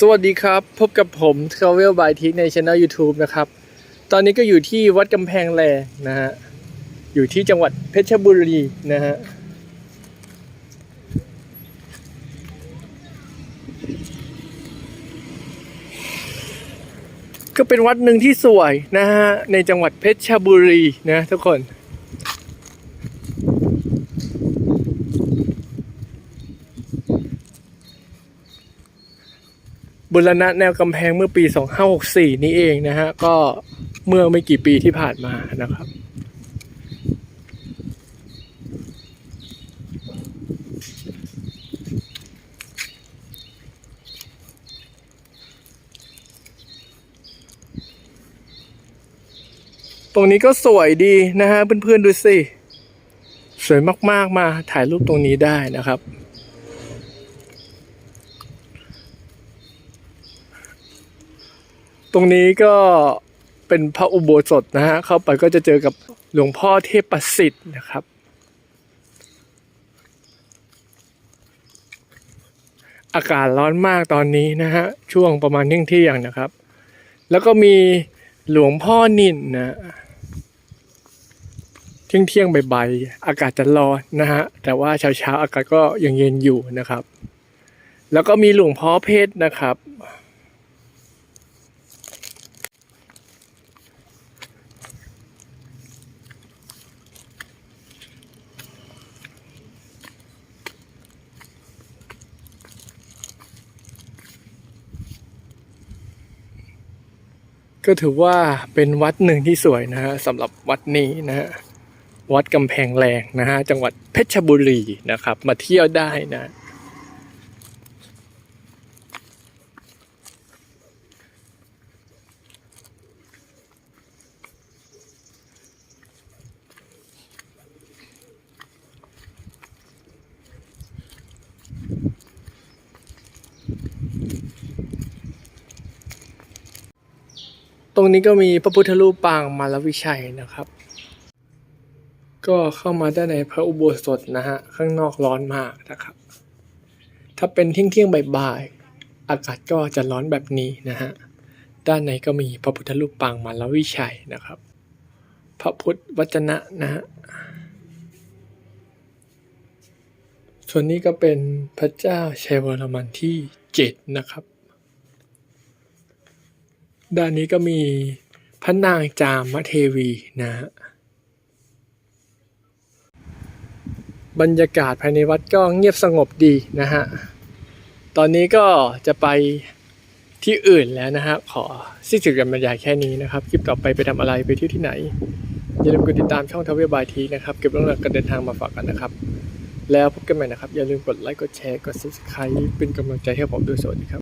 สวัสดีครับ พบกับผม Travel by t i k ใน Channel YouTube นะครับ ตอนนี้ก็อยู่ที่วัดกำแพงแลนะฮะ อยู่ที่จังหวัดเพชรบุรีนะฮะ ก็เป็นวัดหนึ่งที่สวยนะฮะ ในจังหวัดเพชรบุรีนะทุกคน บุรณะแนวกำแพงเมื่อปี 2564 นี้เองนะฮะ ก็เมื่อไม่กี่ปีที่ผ่านมานะครับ ตรงนี้ก็สวยดีนะฮะเพื่อนๆดูสิ สวยมากๆมาถ่ายรูปตรงนี้ได้นะครับ ตรงนี้ก็เป็นพระอุโบสถนะฮะเข้าไปก็จะเจอกับหลวงพ่อเทพประสิทธิ์นะครับ อากาศร้อนมากตอนนี้นะฮะช่วงประมาณเที่ยงเที่ยงนะครับ แล้วก็มีหลวงพ่อนินนะเที่ยงเที่ยงๆบ่ายๆอากาศจะร้อนนะฮะแต่ว่าเช้าเช้าๆอากาศก็ยังเย็นอยู่นะครับ แล้วก็มีหลวงพ่อเพชรนะครับ ก็ถือว่าเป็นวัดหนึ่งที่สวยนะฮะสำหรับวัดนี้นะฮะวัดกำแพงแรงนะฮะจังหวัดเพชรบุรีนะครับ มาเที่ยวได้นะ ตรงนี้ก็มีพระพุทธรูปปางมารวิชัยนะครับ ก็เข้ามาด้านในพระอุโบสถนะฮะ ข้างนอกร้อนมากนะครับ ถ้าเป็นเที่ยงเที่ยงบ่ายๆอากาศก็จะร้อนแบบนี้นะฮะ ด้านในก็มีพระพุทธรูปปางมารวิชัยนะครับ พระพุทธวจนะนะฮะ ส่วนนี้ก็เป็นพระเจ้าชัยวรมันที่เจ็ดนะครับ ด้านนี้ก็มีพระนางจามเทวีนะฮะบรรยากาศภายในวัดก็เงียบสงบดีนะฮะ ตอนนี้ก็จะไปที่อื่นแล้วนะฮะ ขอสิ้นสุดการบรรยายแค่นี้นะครับ คลิปต่อไปไปทำอะไรไปเที่ยวที่ไหน อย่าลืมกดติดตามช่องทาวเวบายทีนะครับ เก็บเรื่องราวการเดินทางมาฝากกันนะครับ แล้วพบกันใหม่นะครับ อย่าลืมกดไลค์ กดแชร์ กด subscribe เป็นกำลังใจให้ผมด้วยสวัสดีครับ